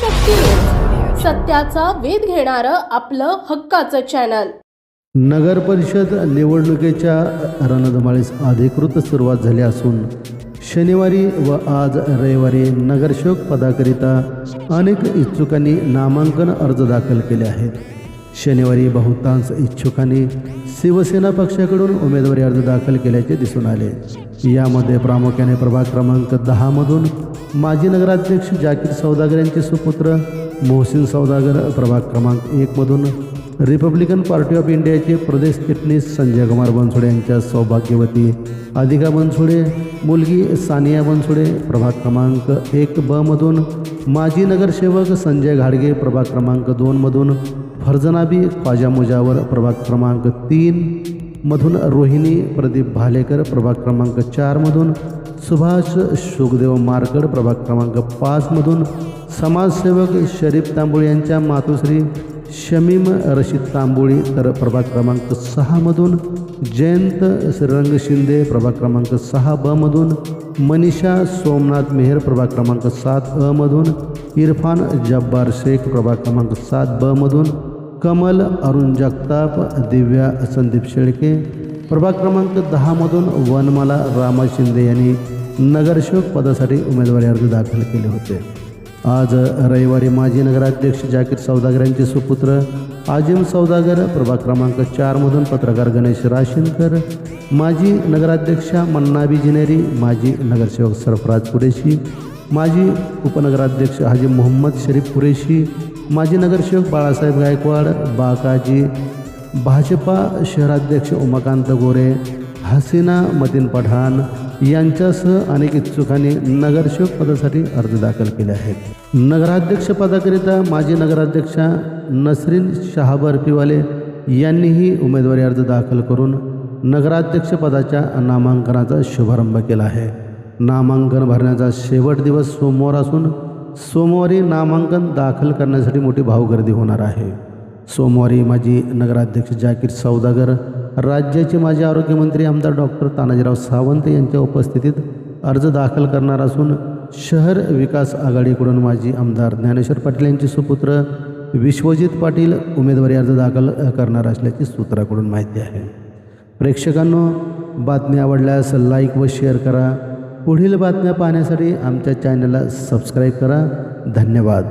शक्ती. सत्याचा वेध घेणारं आपलं हक्काचं चॅनल नगर परिषद निवडणुकीच्या रणधमाळीस अधिकृत सुरुवात झाली असून शनिवारी व आज रविवारी नगरसेवक पदाकरिता अनेक इच्छुकांनी नामांकन अर्ज दाखल केले आहेत. शनिवारी बहुतांश इच्छुकांनी शिवसेना पक्षाकडून उमेदवारी अर्ज दाखल केल्याचे दिसून आले. यामध्ये प्रामुख्याने प्रभाग क्रमांक दहामधून माजी नगराध्यक्ष जाकीर सौदागर यांचे सुपुत्र मोहसिन सौदागर प्रभाग क्रमांक एकमधून रिपब्लिकन पार्टी ऑफ इंडियाचे प्रदेश चिटणीस संजय कुमार बनसोडे यांच्या सौभाग्यवती अधिका बनसोडे मुलगी सानिया बनसोडे प्रभाग क्रमांक एक ब मधून माजी नगरसेवक संजय घाडगे प्रभाग क्रमांक दोनमधून फर्जनाबी ख्वाजा मुजावर प्रभाग क्रमांक तीन मधून रोहिणी प्रदीप भालेकर प्रभाग क्रमांक चारमधून सुभाष सुखदेव मारकड प्रभाग क्रमांक पाचमधून समाजसेवक शरीफ तांबोळी यांच्या मातोश्री शमीम रशीद तांबोळी तर प्रभाग क्रमांक सहामधून जयंत श्रीरंग शिंदे प्रभाग क्रमांक सहा ब मधून मनीषा सोमनाथ मेहर प्रभाग क्रमांक सात अ मधून इरफान जब्बार शेख प्रभाग क्रमांक सात ब मधून कमल अरुण जगताप दिव्या संदीप शेळके प्रभाग क्रमांक दहामधून वनमाला रामा शिंदे यांनी नगरसेवक पदासाठी उमेदवारी अर्ज दाखल केले होते. आज रविवारी माजी नगराध्यक्ष जाकीर सौदागर यांचे सुपुत्र आजिम सौदागर प्रभाग क्रमांक चारमधून पत्रकार गणेश राशीनकर माजी नगराध्यक्षा मन्नाबी जिनेरी माजी नगरसेवक सरफराज कुरेशी माजी उपनगराध्यक्ष हाजी मोहम्मद शरीफ कुरेशी माजी नगरसेवक बाळासाहेब गायकवाड बाकाजी भाजपा शहराध्यक्ष उमाकांत गोरे हसीना मतीन पठाण यांच्यासह अनेक इच्छुकांनी नगरसेवक पदासाठी अर्ज दाखल केले आहेत. नगराध्यक्ष पदाकरिता माजी नगराध्यक्षा नसरीन शहाबर्फीवाले यांनीही उमेदवारी अर्ज दाखल करून नगराध्यक्ष पदाच्या नामांकनाचा शुभारंभ केला आहे. नामांकन भरण्याचा शेवट दिवस सोमवार असून सोमवारी नामांकन दाखल करण्यासाठी मोठी भावगर्दी होणार आहे. सोमवारी माजी नगराध्यक्ष जाकीर सौदागर राज्याचे माजी आरोग्यमंत्री आमदार डॉक्टर तानाजीराव सावंत यांच्या उपस्थितीत अर्ज दाखल करणार असून शहर विकास आघाडीकडून माजी आमदार ज्ञानेश्वर पाटील यांचे सुपुत्र विश्वजित पाटील उमेदवारी अर्ज दाखल करणार असल्याची सूत्राकडून माहिती आहे. प्रेक्षकांनो बातमी आवडल्यास लाईक व शेअर करा. पुढील बातम्या पाहण्यासाठी आमच्या चॅनलला सबस्क्राईब करा. धन्यवाद.